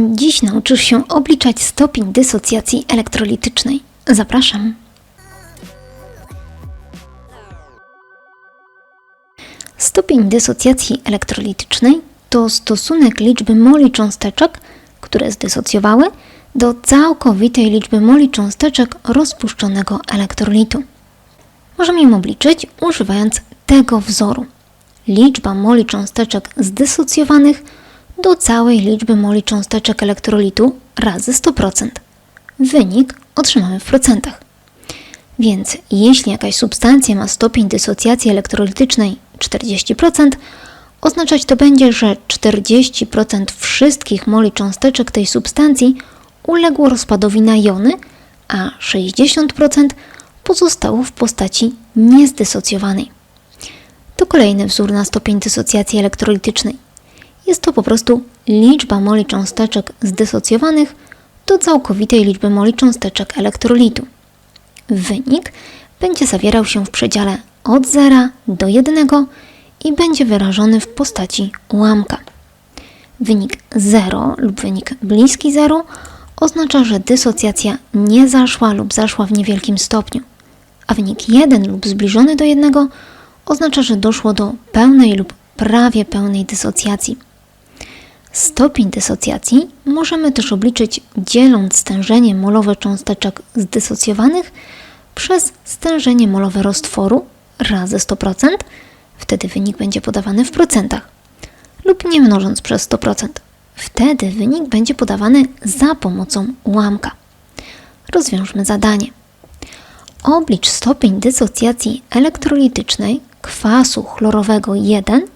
Dziś nauczysz się obliczać stopień dysocjacji elektrolitycznej. Zapraszam. Stopień dysocjacji elektrolitycznej to stosunek liczby moli cząsteczek, które zdysocjowały, do całkowitej liczby moli cząsteczek rozpuszczonego elektrolitu. Możemy ją obliczyć używając tego wzoru. Liczba moli cząsteczek zdysocjowanych do całej liczby moli cząsteczek elektrolitu razy 100%. Wynik otrzymamy w procentach. Więc jeśli jakaś substancja ma stopień dysocjacji elektrolitycznej 40%, oznaczać to będzie, że 40% wszystkich moli cząsteczek tej substancji uległo rozpadowi na jony, a 60% pozostało w postaci niezdysocjowanej. To kolejny wzór na stopień dysocjacji elektrolitycznej. Jest to po prostu liczba moli cząsteczek zdysocjowanych do całkowitej liczby moli cząsteczek elektrolitu. Wynik będzie zawierał się w przedziale od 0 do 1 i będzie wyrażony w postaci ułamka. Wynik 0 lub wynik bliski 0 oznacza, że dysocjacja nie zaszła lub zaszła w niewielkim stopniu, a wynik 1 lub zbliżony do 1 oznacza, że doszło do pełnej lub prawie pełnej dysocjacji. Stopień dysocjacji możemy też obliczyć dzieląc stężenie molowe cząsteczek zdysocjowanych przez stężenie molowe roztworu razy 100%, wtedy wynik będzie podawany w procentach, lub nie mnożąc przez 100%. Wtedy wynik będzie podawany za pomocą ułamka. Rozwiążmy zadanie. Oblicz stopień dysocjacji elektrolitycznej kwasu chlorowego 1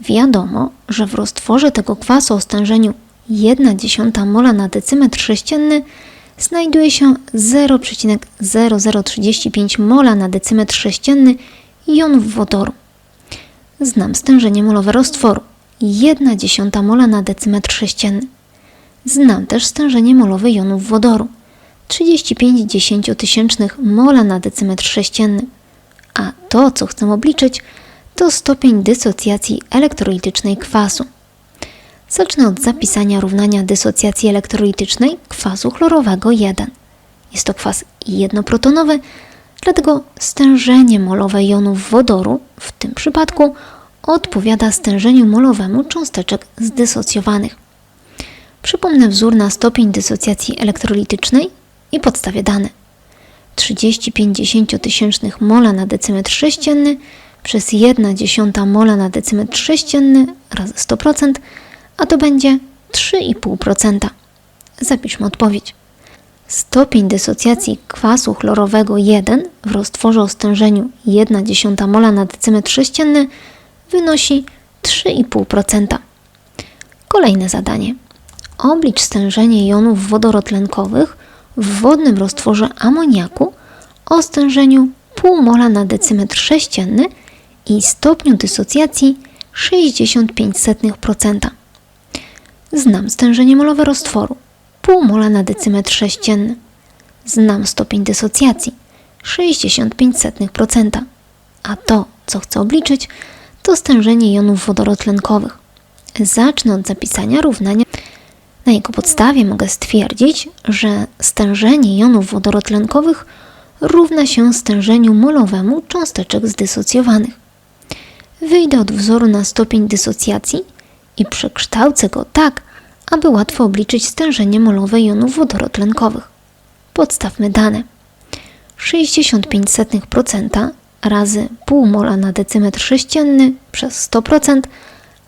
Wiadomo, że w roztworze tego kwasu o stężeniu 1,1 mola na decymetr sześcienny znajduje się 0,0035 mola na decymetr sześcienny jonów wodoru. Znam stężenie molowe roztworu 1,1 mola na decymetr sześcienny. Znam też stężenie molowe jonów wodoru 35 dziesięciotysięcznych mola na decymetr sześcienny. A to, co chcę obliczyć, to stopień dysocjacji elektrolitycznej kwasu. Zacznę od zapisania równania dysocjacji elektrolitycznej kwasu chlorowego 1. Jest to kwas jednoprotonowy, dlatego stężenie molowe jonów wodoru w tym przypadku odpowiada stężeniu molowemu cząsteczek zdysocjowanych. Przypomnę wzór na stopień dysocjacji elektrolitycznej i podstawię dane. 35 dziesięciotysięcznych mola na decymetr sześcienny przez 1 dziesiąta mola na decymetr sześcienny razy 100%, a to będzie 3,5%. Zapiszmy odpowiedź. Stopień dysocjacji kwasu chlorowego 1 w roztworze o stężeniu 1 dziesiąta mola na decymetr sześcienny wynosi 3,5%. Kolejne zadanie. Oblicz stężenie jonów wodorotlenkowych w wodnym roztworze amoniaku o stężeniu pół mola na decymetr sześcienny i stopniu dysocjacji 0,65%. Znam stężenie molowe roztworu pół mola na decymetr sześcienny. Znam stopień dysocjacji 0,65%. A to, co chcę obliczyć, to stężenie jonów wodorotlenkowych. Zacznę od zapisania równania. Na jego podstawie mogę stwierdzić, że stężenie jonów wodorotlenkowych równa się stężeniu molowemu cząsteczek zdysocjowanych. Wyjdę od wzoru na stopień dysocjacji i przekształcę go tak, aby łatwo obliczyć stężenie molowe jonów wodorotlenkowych. Podstawmy dane. 65% razy pół mola na decymetr sześcienny przez 100%,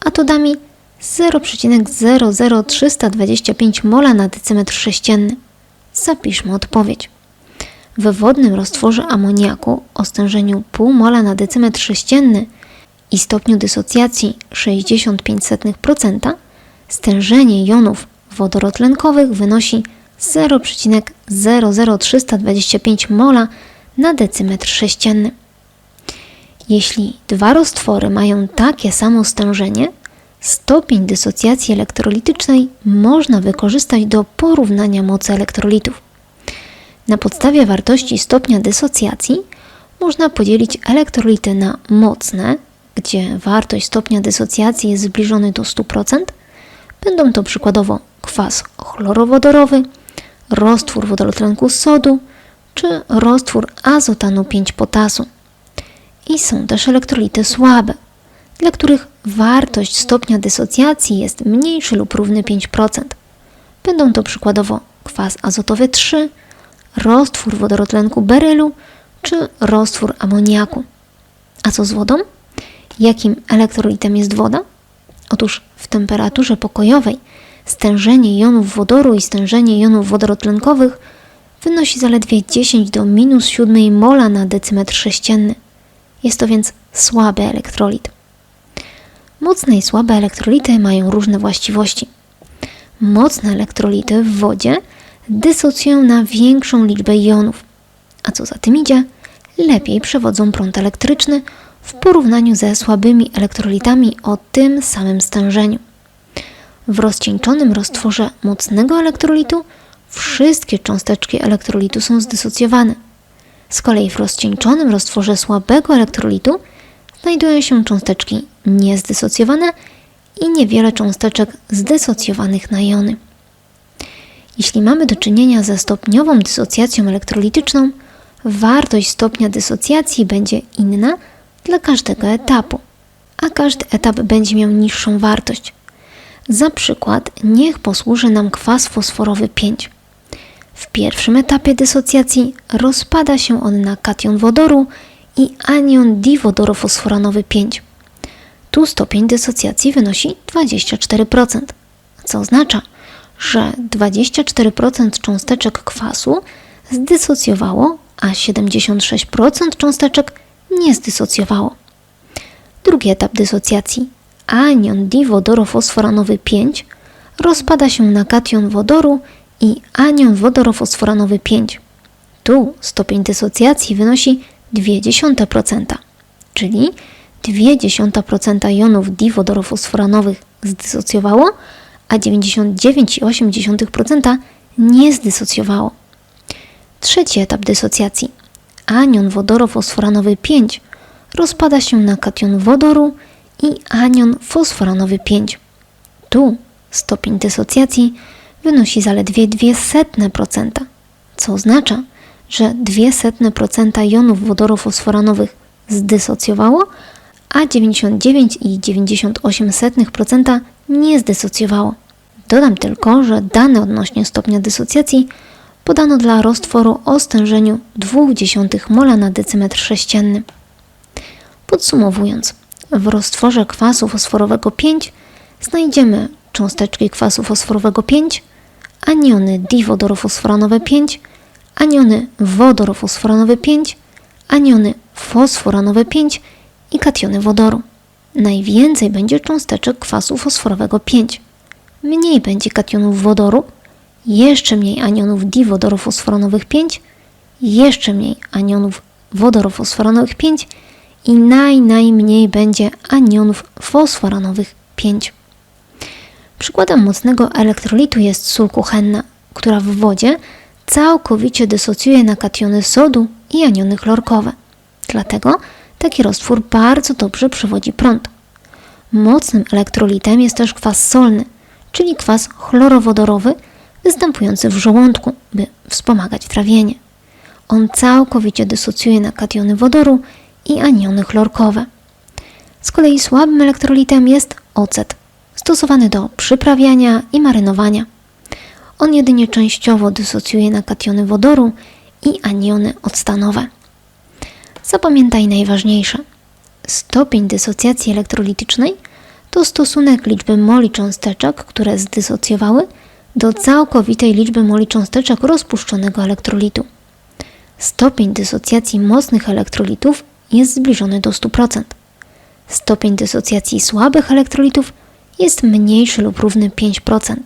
a to da mi 0,00325 mola na decymetr sześcienny. Zapiszmy odpowiedź. We wodnym roztworze amoniaku o stężeniu pół mola na decymetr sześcienny i stopniu dysocjacji 0,65%, stężenie jonów wodorotlenkowych wynosi 0,00325 mola na decymetr sześcienny. Jeśli dwa roztwory mają takie samo stężenie, stopień dysocjacji elektrolitycznej można wykorzystać do porównania mocy elektrolitów. Na podstawie wartości stopnia dysocjacji można podzielić elektrolity na mocne, gdzie wartość stopnia dysocjacji jest zbliżony do 100%, będą to przykładowo kwas chlorowodorowy, roztwór wodorotlenku sodu czy roztwór azotanu 5-potasu. I są też elektrolity słabe, dla których wartość stopnia dysocjacji jest mniejszy lub równy 5%. Będą to przykładowo kwas azotowy 3, roztwór wodorotlenku berylu czy roztwór amoniaku. A co z wodą? Jakim elektrolitem jest woda? Otóż w temperaturze pokojowej stężenie jonów wodoru i stężenie jonów wodorotlenkowych wynosi zaledwie 10 do minus 7 mola na decymetr sześcienny. Jest to więc słaby elektrolit. Mocne i słabe elektrolity mają różne właściwości. Mocne elektrolity w wodzie dysocjują na większą liczbę jonów, a co za tym idzie, lepiej przewodzą prąd elektryczny w porównaniu ze słabymi elektrolitami o tym samym stężeniu. W rozcieńczonym roztworze mocnego elektrolitu wszystkie cząsteczki elektrolitu są zdysocjowane. Z kolei w rozcieńczonym roztworze słabego elektrolitu znajdują się cząsteczki niezdysocjowane i niewiele cząsteczek zdysocjowanych na jony. Jeśli mamy do czynienia ze stopniową dysocjacją elektrolityczną, wartość stopnia dysocjacji będzie inna dla każdego etapu, a każdy etap będzie miał niższą wartość. Za przykład niech posłuży nam kwas fosforowy 5. W pierwszym etapie dysocjacji rozpada się on na kation wodoru i anion diwodorofosforanowy 5. Tu stopień dysocjacji wynosi 24%, co oznacza, że 24% cząsteczek kwasu zdysocjowało, a 76% cząsteczek nie zdysocjowało. Drugi etap dysocjacji, anion diwodorofosforanowy 5, rozpada się na kation wodoru i anion wodorofosforanowy 5. Tu stopień dysocjacji wynosi 0,2%, czyli 0,2% jonów diwodorofosforanowych zdysocjowało, a 99,8% nie zdysocjowało. Trzeci etap dysocjacji. Anion wodorofosforanowy 5 rozpada się na kation wodoru i anion fosforanowy 5. Tu stopień dysocjacji wynosi zaledwie 0,02%, co oznacza, że 0,02% jonów wodoru fosforanowych zdysocjowało, a 99,98% nie zdysocjowało. Dodam tylko, że dane odnośnie stopnia dysocjacji podano dla roztworu o stężeniu 0,2 mola na decymetr sześcienny. Podsumowując, w roztworze kwasu fosforowego 5 znajdziemy cząsteczki kwasu fosforowego 5, aniony diwodorofosforanowe 5, aniony wodorofosforanowe 5, aniony fosforanowe 5 i kationy wodoru. Najwięcej będzie cząsteczek kwasu fosforowego 5. Mniej będzie kationów wodoru, jeszcze mniej anionów diwodorofosforanowych 5, jeszcze mniej anionów wodorofosforanowych 5 i naj, najmniej będzie anionów fosforanowych 5. Przykładem mocnego elektrolitu jest sól kuchenna, która w wodzie całkowicie dysocjuje na kationy sodu i aniony chlorkowe. Dlatego taki roztwór bardzo dobrze przewodzi prąd. Mocnym elektrolitem jest też kwas solny, czyli kwas chlorowodorowy występujący w żołądku, by wspomagać trawienie. On całkowicie dysocjuje na kationy wodoru i aniony chlorkowe. Z kolei słabym elektrolitem jest ocet, stosowany do przyprawiania i marynowania. On jedynie częściowo dysocjuje na kationy wodoru i aniony octanowe. Zapamiętaj najważniejsze. Stopień dysocjacji elektrolitycznej to stosunek liczby moli cząsteczek, które zdysocjowały, do całkowitej liczby moli cząsteczek rozpuszczonego elektrolitu. Stopień dysocjacji mocnych elektrolitów jest zbliżony do 100%. Stopień dysocjacji słabych elektrolitów jest mniejszy lub równy 5%.